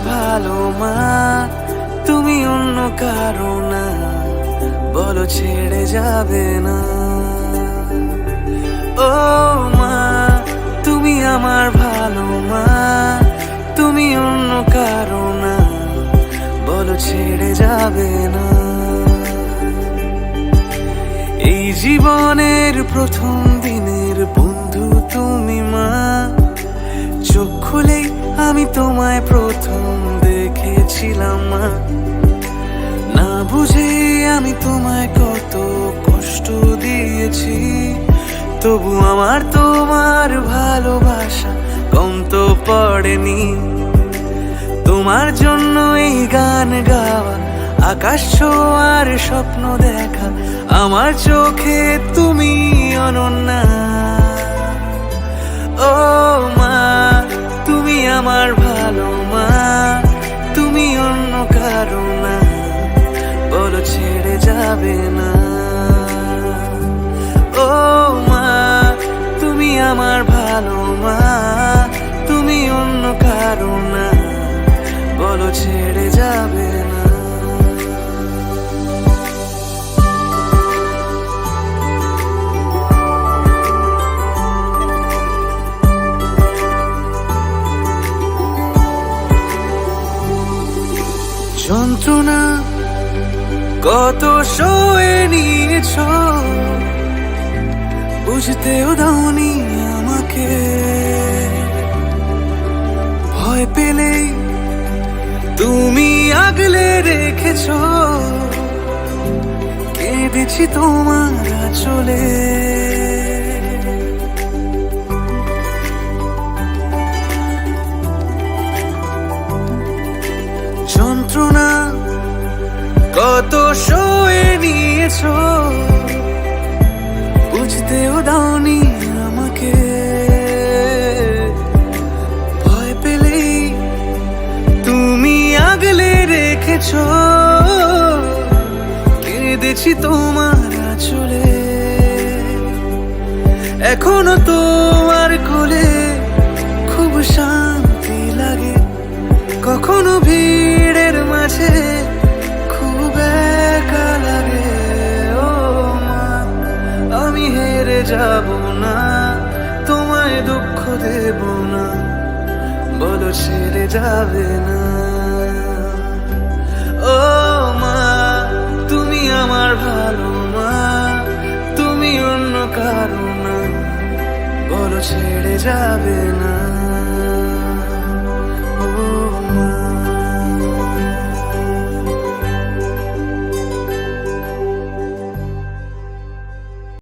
ভালো মা, তুমি অন্য কারও না, বলো ছেড়ে যাবে না। ও মা, তুমি আমার ভালো মা, তুমি অন্য কারও না, বলো ছেড়ে যাবে না। এই জীবনের প্রথম দেখেছিলাম মা। না বুঝে আমি তোমায় কত কষ্ট দিয়েছি। তবু আমার তোমার ভালোবাসা কম তো পড়েনি। তোমার জন্য এই গান গাওয়া, আকাশ ছোঁয়ার স্বপ্ন দেখা, আমার চোখে তুমি অনন্যা। ও মা, তুমি আমার কারও না বলো ছেড়ে যাবে না। যন্ত্রণা কত সয়ে নিয়েছ বুঝতেও দাওনি। আগলে রেখেছ কেঁদেছি তোমার চলে। যন্ত্রণা কত সয়ে রেখেছ কেঁদেছি তোমার চলে এখনও তোমার কোলে খুব শান্তি লাগে। কখনো ভিড়ের মাঝে খুব একা লাগে। ও মা, আমি হেরে যাব না, তোমায় দুঃখ দেব না, বলো ছেড়ে যাবে না। ও মা, তুমি আমার ভালো মা, তুমি অন্য কারও না। বলো ছেড়ে যাবে না। ও